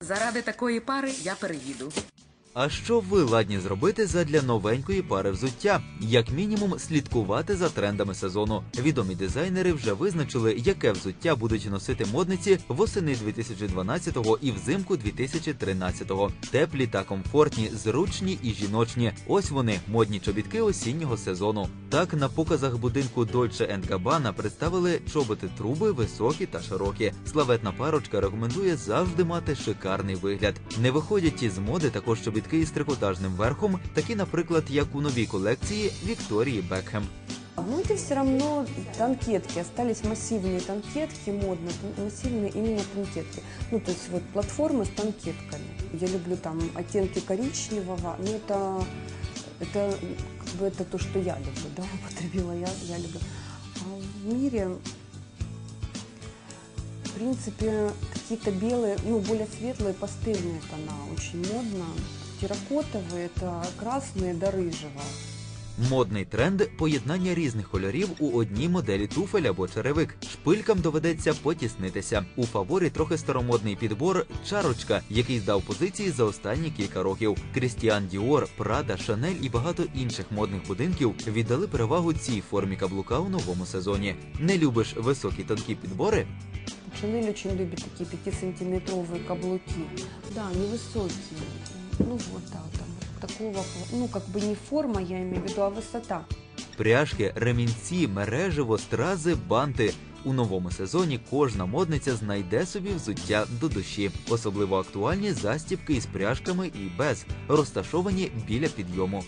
Заради такої пари я переїду. А що ви ладні зробити задля новенької пари взуття? Як мінімум, слідкувати за трендами сезону. Відомі дизайнери вже визначили, яке взуття будуть носити модниці восени 2012-го і взимку 2013-го. Теплі та комфортні, зручні і жіночні. Ось вони модні чобітки осіннього сезону. Так на показах будинку Dolce Gabbana представили чоботи труби високі та широкі. Славетна парочка рекомендує завжди мати шикарний вигляд. Не виходять із моди також чобітки із трикотажним верхом, такі, наприклад, як у новій колекції Вікторії Бекхем. Ну, это все равно танкетки. Остались массивные танкетки, модно, тан- массивные именно танкетки. Ну, то есть вот платформы с танкетками. Я люблю там оттенки коричневого, но это, это как бы это то, что я люблю, да, употребила я, я люблю. А в мире, в принципе, какие-то белые, ну, более светлые пастельные тона очень модно. Терракотовые, это красные до рыжего. Модний тренд поєднання різних кольорів у одній моделі туфель або черевик. Шпилькам доведеться потіснитися. У фаворі трохи старомодний підбор чарочка, який здав позиції за останні кілька років. Крістіан Діор, Прада, Шанель і багато інших модних будинків віддали перевагу цій формі каблука у новому сезоні. Не любиш високі тонкі підбори? Шанель очень любит такие 5-сантиметровые каблуки. Да, невысокие. Ну вот, да, там такого, ну как бы не форма, я имею в виду, а высота. Пряжки, ремінці, мережево, стрази, банти. У новому сезоні кожна модниця знайде собі взуття до душі. Особливо актуальні застібки із пряжками і без, розташовані біля підйому.